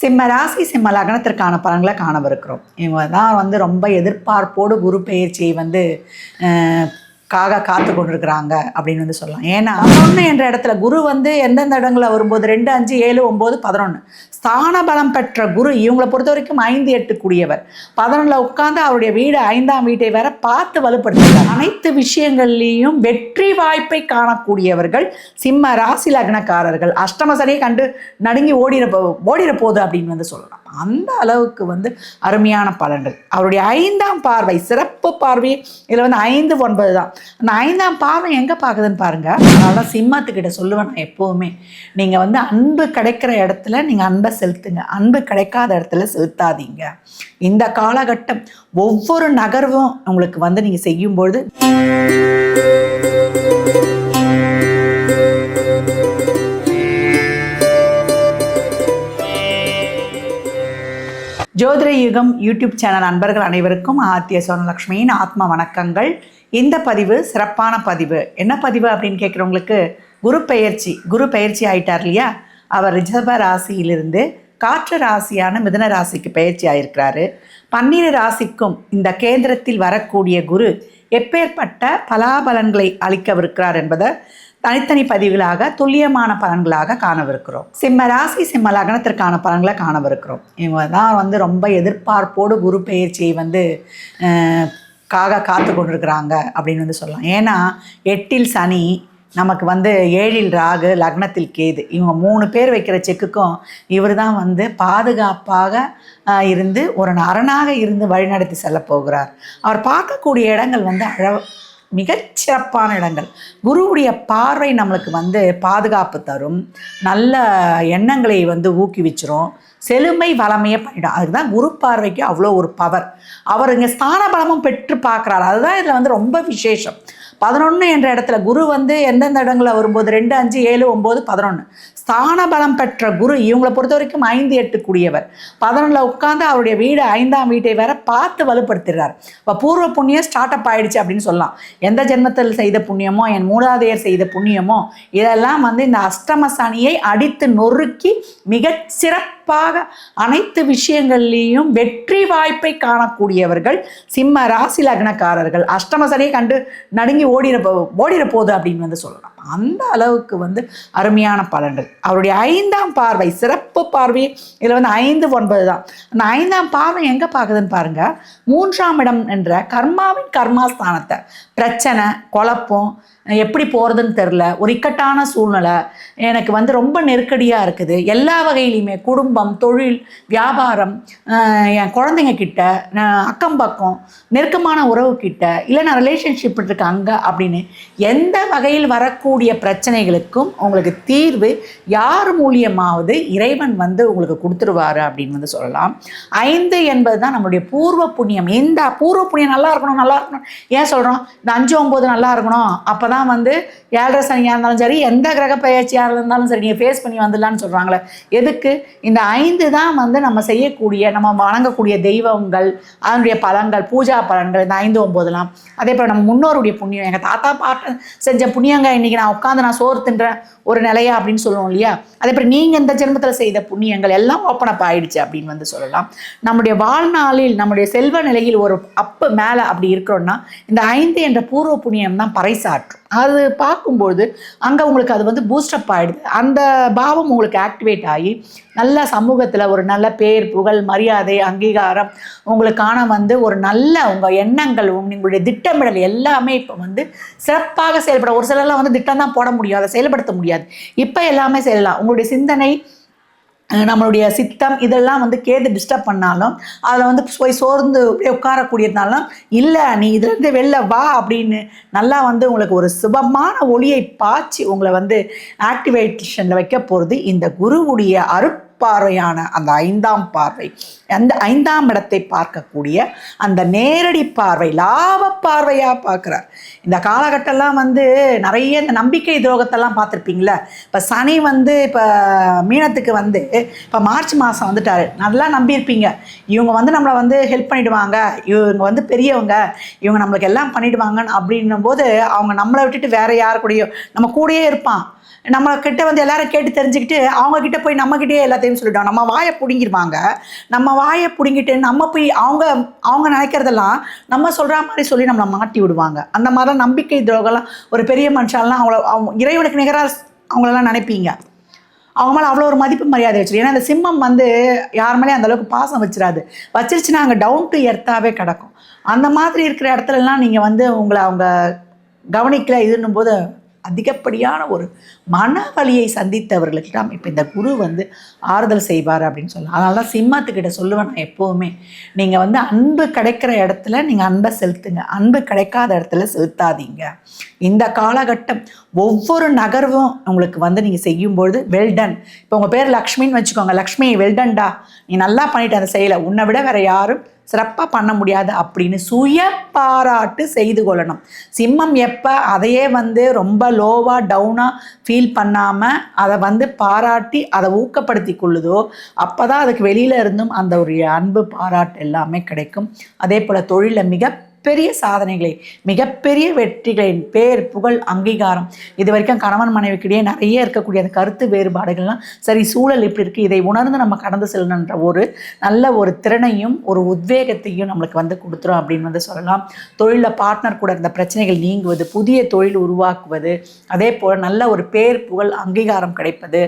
சிம்ம ராசி சிம்ம லக்னத்திற்கான பலன்களை காணவிருக்கிறோம். இவங்க தான் வந்து ரொம்ப எதிர்பார்ப்போடு குரு பெயர்ச்சியை வந்து காக காத்து கொண்டிருக்கிறாங்க அப்படின்னு வந்து சொல்லலாம். ஏன்னா பதினொன்று என்ற இடத்துல குரு வந்து எந்தெந்த இடங்களில் வரும்போது ரெண்டு அஞ்சு ஏழு ஒம்பது பதினொன்று ஸ்தான பலம் பெற்ற குரு இவங்களை பொறுத்த வரைக்கும் ஐந்து எட்டு கூடியவர். பதினொன்றில் உட்காந்து அவருடைய வீடு ஐந்தாம் வீட்டை வேற பார்த்து வலுப்படுத்துகிறார் அனைத்து விஷயங்கள்லேயும் வெற்றி வாய்ப்பை காணக்கூடியவர்கள் சிம்ம ராசி லக்னக்காரர்கள். அஷ்டம சனியை கண்டு நடுங்கி ஓடிட போ- போகுது அப்படின்னு வந்து சொல்லலாம். அந்த அளவுக்கு வந்து அருமையான பலன்கள். அவருடைய ஐந்தாம் பார்வை சிறப்பு பார்வை. இதில் வந்து ஐந்து ஒன்பது தான். அந்த ஐந்தாம் பார்வை எங்கே பார்க்குதுன்னு பாருங்க. அதனால தான் சிம்மத்துக்கிட்ட சொல்லுவேன் நான் எப்போவுமே. நீங்கள் வந்து அன்பு கிடைக்கிற இடத்துல நீங்கள் அன்பை செலுத்துங்க. அன்பு கிடைக்காத இடத்துல செலுத்தாதீங்க. இந்த காலகட்டம் ஒவ்வொரு நகர்வும் உங்களுக்கு வந்து நீங்கள் செய்யும்பொழுது ஜோதிட யுகம் யூடியூப் சேனல் நண்பர்கள் அனைவருக்கும் ஆத்திய சோனலக்ஷ்மியின் ஆத்ம வணக்கங்கள். இந்த பதிவு சிறப்பான பதிவு. என்ன பதிவு அப்படின்னு கேட்குறவங்களுக்கு குரு பெயர்ச்சி குரு பெயர்ச்சி ஆயிட்டார் இல்லையா? அவர் ரிஷப ராசியிலிருந்து காற்று ராசியான மிதுன ராசிக்கு பெயர்ச்சி ஆயிருக்கிறாரு. பன்னிரு ராசிக்கும் இந்த கேந்திரத்தில் வரக்கூடிய குரு எப்பேற்பட்ட பலாபலன்களை அளிக்கவிருக்கிறார் என்பதை தனித்தனி பதிவுகளாக துல்லியமான பலன்களாக காணவிருக்கிறோம். சிம்ம ராசி சிம்ம லக்னத்திற்கான பலன்களை காணவிருக்கிறோம். இவங்க தான் வந்து ரொம்ப எதிர்பார்ப்போடு குரு பெயர்ச்சியை வந்து காக காத்து கொண்டிருக்கிறாங்க அப்படின்னு வந்து சொல்லலாம். ஏன்னா எட்டில் சனி நமக்கு வந்து ஏழில் ராகு லக்னத்தில் கேது. இவங்க மூணு பேர் வைக்கிற செக்குக்கும் இவர் தான் வந்து பாதுகாப்பாக இருந்து ஒரு அரணாக இருந்து வழிநடத்தி செல்ல போகிறார். அவர் பார்க்கக்கூடிய இடங்கள் வந்து அழ மிகச்சிறப்பான இடங்கள். குருவுடைய பார்வை நம்மளுக்கு வந்து பாதுகாப்பு தரும். நல்ல எண்ணங்களை வந்து ஊக்குவிச்சிரும். செழுமை வளமையை பண்ணிடும். அதுக்கு தான் குரு பார்வைக்கு அவ்வளோ ஒரு பவர் அவர் இங்கே ஸ்தான பலமும் பெற்று பார்க்குறாரு. அதுதான் இதில் வந்து ரொம்ப விசேஷம். பதினொன்று என்ற இடத்துல குரு வந்து எந்தெந்த இடங்களில் வரும்போது? ரெண்டு அஞ்சு ஏழு ஒம்பது பதினொன்று ஸ்தான பலம் பெற்ற குரு இவங்களை பொறுத்த வரைக்கும் ஐந்து எட்டு கூடியவர் பதினொன்றில் உட்காந்து அவருடைய வீடு ஐந்தாம் வீட்டை வேற பார்த்து வலுப்படுத்துகிறார் இப்போ பூர்வ புண்ணியம் ஸ்டார்ட் அப் ஆயிடுச்சு அப்படின்னு சொல்லலாம். எந்த ஜென்மத்தில் செய்த புண்ணியமோ என் மூதாதையர் செய்த புண்ணியமோ இதெல்லாம் வந்து இந்த அஷ்டம சனியை அடித்து நொறுக்கி மிகச் சிறப்பாக அனைத்து விஷயங்கள்லேயும் வெற்றி வாய்ப்பை காணக்கூடியவர்கள் சிம்ம ராசி லக்னக்காரர்கள். அஷ்டம சனியை கண்டு நடுங்கி ஓடிற போ- ஓடிற போகுது அப்படின்னு வந்து சொல்லலாம். அந்த அளவுக்கு வந்து அருமையான பலன்கள். அவருடைய ஐந்தாம் பார்வை சிறப்பு பார்வை இதில் வந்து ஐந்து ஒன்பது தான். அந்த ஐந்தாம் பார்வை எங்கே பார்க்குதுன்னு பாருங்க. மூன்றாம் இடம் என்ற கர்மாவின் கர்மாஸ்தானத்தை. பிரச்சனை குழப்பம் எப்படி போகிறதுன்னு தெரில ஒரு இக்கட்டான சூழ்நிலை. எனக்கு வந்து ரொம்ப நெருக்கடியாக இருக்குது. எல்லா வகையிலையுமே குடும்பம் தொழில் வியாபாரம் என் குழந்தைங்க கிட்ட அக்கம் பக்கம் நெருக்கமான உறவு கிட்ட இல்லை நான் ரிலேஷன்ஷிப் இருக்கு அங்கே அப்படின்னு எந்த வகையில் வரக்கூடிய பிரச்சனைகளுக்கும் உங்களுக்கு தீர்வு யார் மூலியமாவது இறைவன் வந்து உங்களுக்கு கொடுத்துருவாரு அப்படின்னு வந்து சொல்லலாம். ஐந்து என்பது தான் நம்மளுடைய பூர்வ புண்ணியம். இந்த பூர்வ புண்ணியம் நல்லா இருக்கணும் நல்லா இருக்கணும். ஏன் சொல்கிறோம் இந்த அஞ்சு ஒம்பது நல்லா இருக்கணும். அப்போ தான் வந்து ஏழரை சனியாக இருந்தாலும் சரி எந்த கிரக பயிற்சியாக இருந்தாலும் சரி நீங்கள் ஃபேஸ் பண்ணி வந்துடலான்னு சொல்கிறாங்களே எதுக்கு? இந்த ஐந்து தான் வந்து நம்ம செய்யக்கூடிய நம்ம வணங்கக்கூடிய தெய்வங்கள் அதனுடைய பலன்கள் பூஜா பலன்கள் இந்த ஐந்து ஒம்போதுலாம் அதே போல் நம்ம முன்னோருடைய புண்ணியம் எங்கள் தாத்தா பாட்டு செஞ்ச புண்ணியங்க இன்றைக்கி நான் உட்காந்து நான் சோறு தின்றேன் ஒரு நிலையா அப்படின்னு சொல்லுவோம் இல்லையா? அதே போல் நீங்கள் இந்த ஜென்மத்தில் செய்த புண்ணியங்கள் எல்லாம் ஓப்பன் அப் ஆயிடுச்சு அப்படின்னு வந்து சொல்லலாம். நம்முடைய வாழ்நாளில் நம்முடைய செல்வ நிலையில் ஒரு அப்பு மேலே அப்படி இருக்கிறோன்னா இந்த ஐந்து என்ற பூர்வ புண்ணியம் தான் பறைசாற்றும். அது பார்க்கும்பொழுது அங்கே உங்களுக்கு அது வந்து பூஸ்டப் ஆகிடுது அந்த பாவம் உங்களுக்கு ஆக்டிவேட் ஆகி நல்ல சமூகத்தில் ஒரு நல்ல பேர் புகழ் மரியாதை அங்கீகாரம் உங்களுக்கான வந்து ஒரு நல்ல உங்கள் எண்ணங்கள் உங்களுடைய திட்டமிடல் எல்லாமே இப்போ வந்து சிறப்பாக செயல்பட ஒரு சிலர்லாம் வந்து திட்டம் தான் போட முடியும். அதை செயல்படுத்த முடியாது. இப்போ எல்லாமே செய்யலாம். உங்களுடைய சிந்தனை நம்மளுடைய சித்தம் இதெல்லாம் வந்து கேது டிஸ்டர்ப் பண்ணாலும் அதில் வந்து போய் சோர்ந்து அப்படியே உட்காரக்கூடியதுனாலும் இல்லை நீ இதுலேருந்து வெளில வா அப்படின்னு நல்லா வந்து உங்களுக்கு ஒரு சுபமான ஒளியை பாய்ச்சி உங்களை வந்து ஆக்டிவேஷனில் வைக்க போகிறது இந்த குருவுடைய அருட்பார்வையான அந்த ஐந்தாம் பார்வை அந்த ஐந்தாம் இடத்தை பார்க்கக்கூடிய அந்த நேரடி பார்வை லாப பார்வையாக பார்க்குறார். இந்த காலகட்டம்லாம் வந்து நிறைய இந்த நம்பிக்கை துரோகத்தெல்லாம் பார்த்துருப்பீங்களே? இப்போ சனி வந்து இப்போ மீனத்துக்கு வந்து இப்போ மார்ச் மாதம் வந்துட்டார். நல்லா நம்பியிருப்பீங்க. இவங்க வந்து நம்மளை வந்து ஹெல்ப் பண்ணிடுவாங்க. இவங்க வந்து பெரியவங்க. இவங்க நம்மளுக்கு எல்லாம் பண்ணிடுவாங்கன்னு அப்படின்னும் போது அவங்க நம்மளை விட்டுட்டு வேற யார் கூடயோ நம்ம கூடயே இருப்பான். நம்ம கிட்ட வந்து எல்லாரும் கேட்டு தெரிஞ்சுக்கிட்டு அவங்கக்கிட்ட போய் நம்மக்கிட்டே எல்லாத்தையும் சொல்லிட்டோம் நம்ம வாயை பிடுங்கிருவாங்க. நம்ம வாயை பிடுங்கிட்டு நம்ம போய் அவங்க அவங்க நினைக்கிறதெல்லாம் நம்ம சொல்கிற மாதிரி சொல்லி நம்மளை மாட்டி விடுவாங்க. அந்த மாதிரிலாம் நம்பிக்கை துரோகம்லாம் ஒரு பெரிய மனுஷாலாம் அவங்கள அவங்க இறைவனுக்கு நிகராக அவங்களெல்லாம் நினைப்பீங்க. அவங்க மேலே அவ்வளோ ஒரு மதிப்பு மரியாதை வச்சிருக்கு ஏன்னா இந்த சிம்மம் வந்து யார் மேலேயும் அந்தளவுக்கு பாசம் வச்சிடாது வச்சிருச்சுன்னா அங்கே டவுன் டு எர்த்தாவே கிடக்கும். அந்த மாதிரி இருக்கிற இடத்துலலாம் நீங்கள் வந்து உங்களை அவங்க கவனிக்கல இதுன்னும் போது அதிகப்படியான ஒரு மன சந்தித்தவர்களுக்கு சந்தித்தவர்களுக்கெல்லாம் இப்போ இந்த குரு வந்து ஆறுதல் செய்வார் அப்படின்னு சொல்லலாம். அதனால தான் சிம்மத்துக்கிட்ட சொல்லுவேன் நான் எப்போவுமே. நீங்கள் வந்து அன்பு கிடைக்கிற இடத்துல நீங்கள் அன்பை செலுத்துங்க. அன்பு கிடைக்காத இடத்துல செலுத்தாதீங்க. இந்த காலகட்டம் ஒவ்வொரு நகர்வும் உங்களுக்கு வந்து நீங்கள் செய்யும்பொழுது வெல்டன் இப்போ உங்கள் பேர் லக்ஷ்மின்னு வச்சுக்கோங்க. லக்ஷ்மி வெல்டன்டா நீ நல்லா பண்ணிட்டு அந்த செயலை. உன்னை விட வேற யாரும் சிறப்பாக பண்ண முடியாது அப்படின்னு சுய பாராட்டு செய்து கொள்ளணும். சிம்மம் எப்போ அதையே வந்து ரொம்ப லோவாக டவுனாக ஃபீல் பண்ணாமல் அதை வந்து பாராட்டி அதை ஊக்கப்படுத்தி கொள்ளுதோ அப்போ தான் அதுக்கு வெளியில் இருந்தும் அந்த ஒரு அன்பு பாராட்டு எல்லாமே கிடைக்கும். அதே போல் தொழிலில் மிக பெரிய சாதனைகளை மிகப்பெரிய வெற்றிகளின் பேர் புகழ் அங்கீகாரம். இது வரைக்கும் கணவன் மனைவிக்கிடையே நிறைய இருக்கக்கூடிய அந்த கருத்து வேறுபாடுகள்லாம் சரி சூழல் இப்படி இருக்குது இதை உணர்ந்து நம்ம கடந்து செல்லணுன்ற ஒரு நல்ல ஒரு திறனையும் ஒரு உத்வேகத்தையும் நம்மளுக்கு வந்து கொடுத்துரும் அப்படின்னு வந்து சொல்லலாம். தொழிலில் பார்ட்னர் கூட இருந்த பிரச்சனைகள் நீங்குவது புதிய தொழில் உருவாக்குவது அதே போல் நல்ல ஒரு பேர் புகழ் அங்கீகாரம் கிடைப்பது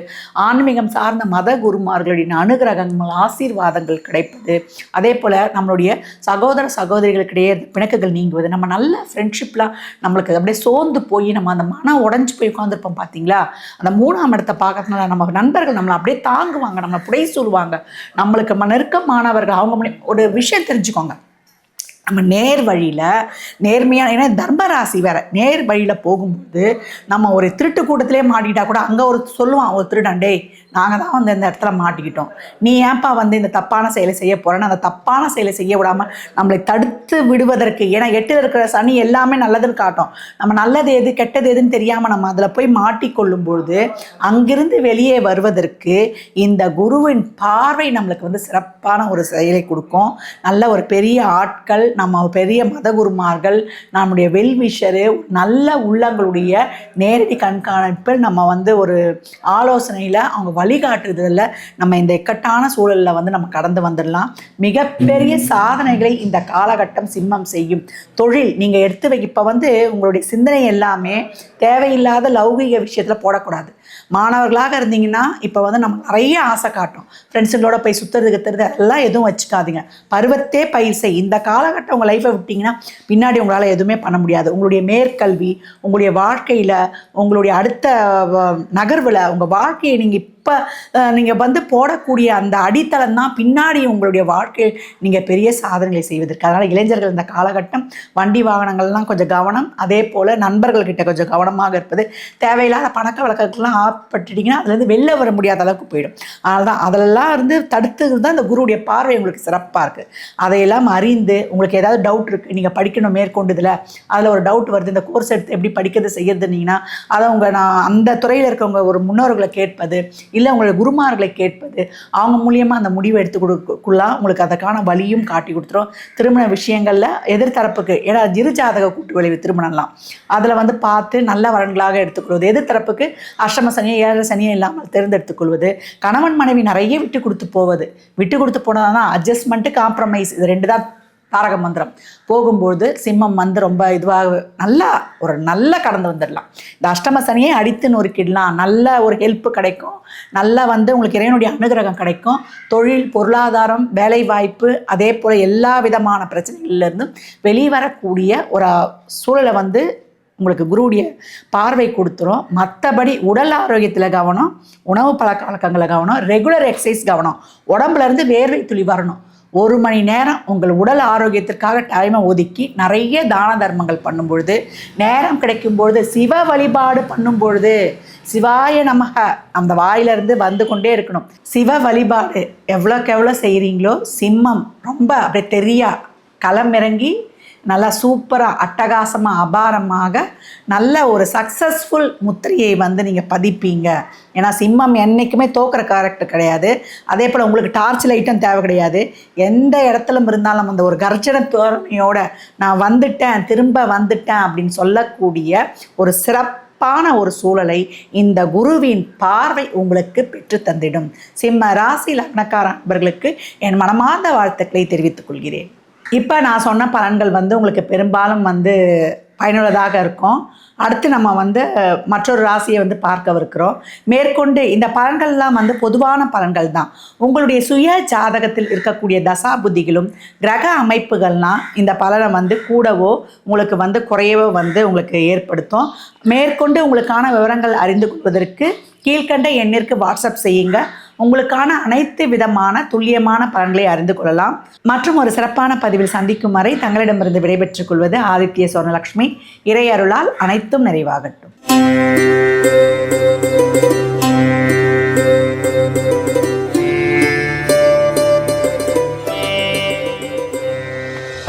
ஆன்மீகம் சார்ந்த மத குருமார்களின் அனுகிரகங்கள் ஆசீர்வாதங்கள் கிடைப்பது அதே போல் நம்மளுடைய சகோதர சகோதரிகளுக்கிடையே பிணக்குகள் நீங்குவது நம்ம நல்ல ஃப்ரெண்ட்ஷிப்லாம் நம்மளுக்கு அப்படியே சோர்ந்து போய் நம்ம அந்த மனம் உடஞ்சி போய் உட்காந்துருப்போம் பார்த்தீங்களா அந்த மூணாம் இடத்தை பார்க்கறதுனால நம்ம நண்பர்கள் நம்மளை அப்படியே தாங்குவாங்க நம்மளை புடை சொல்லுவாங்க நம்மளுக்கு நெருக்கமானவர்கள் அவங்க ஒரு விஷயம் தெரிஞ்சுக்கோங்க. நம்ம நேர் வழியில் நேர்மையான ஏன்னா தர்மராசி வேற நேர் வழியில் போகும்போது நம்ம ஒரு திருட்டு கூட்டத்திலே மாட்டிட்டா கூட அங்கே ஒரு சொல்லுவான் ஒரு திருடன் டேய் நாங்கள் தான் வந்து இந்த இடத்துல மாட்டிக்கிட்டோம். நீ ஏன்பா வந்து இந்த தப்பான செயலை செய்ய போகிறேன்னு அந்த தப்பான செயலை செய்ய விடாமல் நம்மளை தடுத்து விடுவதற்கு ஏன்னா எட்டில் இருக்கிற சனி எல்லாமே நல்லதுன்னு காட்டும். நம்ம நல்லது எது கெட்டது எதுன்னு தெரியாமல் நம்ம அதில் போய் மாட்டிக்கொள்ளும் பொழுது அங்கிருந்து வெளியே வருவதற்கு இந்த குருவின் பார்வை நம்மளுக்கு வந்து சிறப்பான ஒரு செயலை கொடுக்கும். நல்ல ஒரு பெரிய ஆட்கள் நம்ம பெரிய மதகுருமார்கள் நம்முடைய வெல்விஷரு நல்ல உள்ளங்களுடைய நேரடி கண்காணிப்பில் நம்ம வந்து ஒரு ஆலோசனையில் அவங்க வழிகாட்டுதலில் நம்ம இந்த இக்கட்டான சூழலில் வந்து நம்ம கடந்து வந்துடலாம். மிகப்பெரிய சாதனைகளை இந்த காலகட்டம் சிம்மம் செய்யும். தொழில் நீங்கள் எடுத்து வை இப்போ வந்து உங்களுடைய சிந்தனை எல்லாமே தேவையில்லாத லௌகிக விஷயத்தில் போடக்கூடாது. மாணவர்களாக இருந்தீங்கன்னா இப்போ வந்து நம்ம நிறைய ஆசை காட்டும். ஃப்ரெண்ட்ஸுங்களோட போய் சுற்றுறது கத்துறது எல்லாம் எதுவும் வச்சுக்காதீங்க. பருவத்தே பயிர் செய். இந்த காலகட்டம் உங்கள் லைஃப்பை விட்டிங்கன்னா பின்னாடி உங்களால் எதுவுமே பண்ண முடியாது. உங்களுடைய மேற்கல்வி உங்களுடைய வாழ்க்கையில் உங்களுடைய அடுத்த நகர்வில் உங்கள் வாழ்க்கையை நீங்கள் இப்போ நீங்கள் வந்து போடக்கூடிய அந்த அடித்தளம் தான் பின்னாடி உங்களுடைய வாழ்க்கையில் நீங்கள் பெரிய சாதனைகளை செய்வதற்கு. அதனால் இளைஞர்கள் இந்த காலகட்டம் வண்டி வாகனங்கள்லாம் கொஞ்சம் கவனம். அதே போல் நண்பர்கள்கிட்ட கொஞ்சம் கவனமாக இருப்பது. தேவையில்லாத பணக்க அதெல்லாம் ஆப்பட்டுட்டிங்கன்னா அதுலேருந்து வெளில வர முடியாத அளவுக்கு போயிடும். அதனால தான் அதெல்லாம் இருந்து தடுத்தது தான் இந்த குருவுடைய பார்வை உங்களுக்கு சிறப்பாக இருக்குது அதையெல்லாம் அறிந்து உங்களுக்கு ஏதாவது டவுட் இருக்குது நீங்கள் படிக்கணும் மேற்கொண்டு இதில் அதில் ஒரு டவுட் வருது இந்த கோர்ஸ் எடுத்து எப்படி படிக்கிறது செய்யறதுனீங்கன்னா அதை உங்கள் நான் அந்த துறையில் இருக்கவங்க ஒரு முன்னோர்களை கேட்பது இல்லை உங்களை குருமார்களை கேட்பது அவங்க மூலியமாக அந்த முடிவை எடுத்து கொடுக்கலாம் உங்களுக்கு அதற்கான வழியும் காட்டி கொடுத்துரும். திருமண விஷயங்களில் எதிர்த்தரப்புக்கு ஏன்னா இருஜாதக கூட்டு விளைவு திருமணம்லாம். அதில் வந்து பார்த்து நல்ல வரன்களாக எடுத்துக்கொள்வது. எதிர்த்தரப்புக்கு அஷ்டம சனியை ஏழரை சனியை இல்லாமல் தேர்ந்தெடுத்துக் கொள்வது கணவன் மனைவி நிறைய விட்டு கொடுத்து போவது. விட்டு கொடுத்து போனதான் தான் அட்ஜஸ்ட்மெண்ட்டு காம்ப்ரமைஸ் இது ரெண்டு தான் தாரக மந்திரம். போகும்போது சிம்மம் வந்து ரொம்ப இதுவாக நல்லா ஒரு நல்ல கடந்து வந்துடலாம். இந்த அஷ்டம சனியை அடித்து நொறுக்கிடலாம். நல்ல ஒரு ஹெல்ப் கிடைக்கும். நல்லா வந்து உங்களுக்கு இறைவனுடைய அனுகிரகம் கிடைக்கும். தொழில் பொருளாதாரம் வேலை வாய்ப்பு அதே போல் எல்லா விதமான பிரச்சனைகள்லேருந்தும் வெளிவரக்கூடிய ஒரு சூழலை வந்து உங்களுக்கு குருவுடைய பார்வை கொடுத்துரும். மற்றபடி உடல் ஆரோக்கியத்தில் கவனம் உணவு பழக்க வழக்கங்களை கவனம் ரெகுலர் எக்ஸசைஸ் கவனம். உடம்புலேருந்து வேர்வை துளி வரணும். ஒரு மணி நேரம் உங்கள் உடல் ஆரோக்கியத்திற்காக டைமை ஒதுக்கி நிறைய தான தர்மங்கள் பண்ணும்பொழுது நேரம் கிடைக்கும் பொழுது சிவ வழிபாடு பண்ணும் பொழுது சிவாய நமக அந்த வாயிலிருந்து வந்து கொண்டே இருக்கணும். சிவ வழிபாடு எவ்வளோக்கு எவ்வளோ செய்கிறீங்களோ சிம்மம் ரொம்ப அப்படியே தெரியா களமிறங்கி நல்லா சூப்பராக அட்டகாசமாக அபாரமாக நல்ல ஒரு சக்ஸஸ்ஃபுல் முத்திரையை வந்து நீங்கள் பதிப்பீங்க. ஏன்னா சிம்மம் என்றைக்குமே தோக்குற கேரக்டர் கிடையாது. அதே போல் உங்களுக்கு டார்ச் லைட்டும் தேவை கிடையாது. எந்த இடத்துல இருந்தாலும் அந்த ஒரு கர்ஜன தோரணையோட நான் வந்துட்டேன் திரும்ப வந்துட்டேன் அப்படின்னு சொல்லக்கூடிய ஒரு சிறப்பு சிறப்பான ஒரு சூழலை இந்த குருவின் பார்வை உங்களுக்கு பெற்று தந்திடும். சிம்ம ராசி லக்னக்கார நண்பர்களுக்கு என் மனமார்ந்த வாழ்த்துக்களை தெரிவித்துக் கொள்கிறேன். இப்போ நான் சொன்ன பலன்கள் வந்து உங்களுக்கு பெரும்பாலும் வந்து பயனுள்ளதாக இருக்கும். அடுத்து நம்ம வந்து மற்றொரு ராசியை வந்து பார்க்கவிருக்கிறோம். மேற்கொண்டு இந்த பலன்கள்லாம் வந்து பொதுவான பலன்கள் தான். உங்களுடைய சுய ஜாதகத்தில் இருக்கக்கூடிய தசா புத்திகளும் கிரக அமைப்புகள்லாம் இந்த பலனை வந்து கூடவோ உங்களுக்கு வந்து குறையவோ வந்து உங்களுக்கு ஏற்படுத்தும். மேற்கொண்டு உங்களுக்கான விவரங்கள் அறிந்து கொள்வதற்கு கீழ்க்கண்ட எண்ணிற்கு வாட்ஸ்அப் செய்யுங்க. உங்களுக்கான அனைத்து விதமான துல்லியமான பலன்களை அறிந்து கொள்ளலாம். மற்றும் ஒரு சிறப்பான பதிவில் சந்திக்கும் வரை தங்களிடமிருந்து விடைபெற்றுக் கொள்வது ஆதித்ய சுவர்ணலட்சுமி இறையருளால் அனைத்தும் நிறைவாகட்டும்.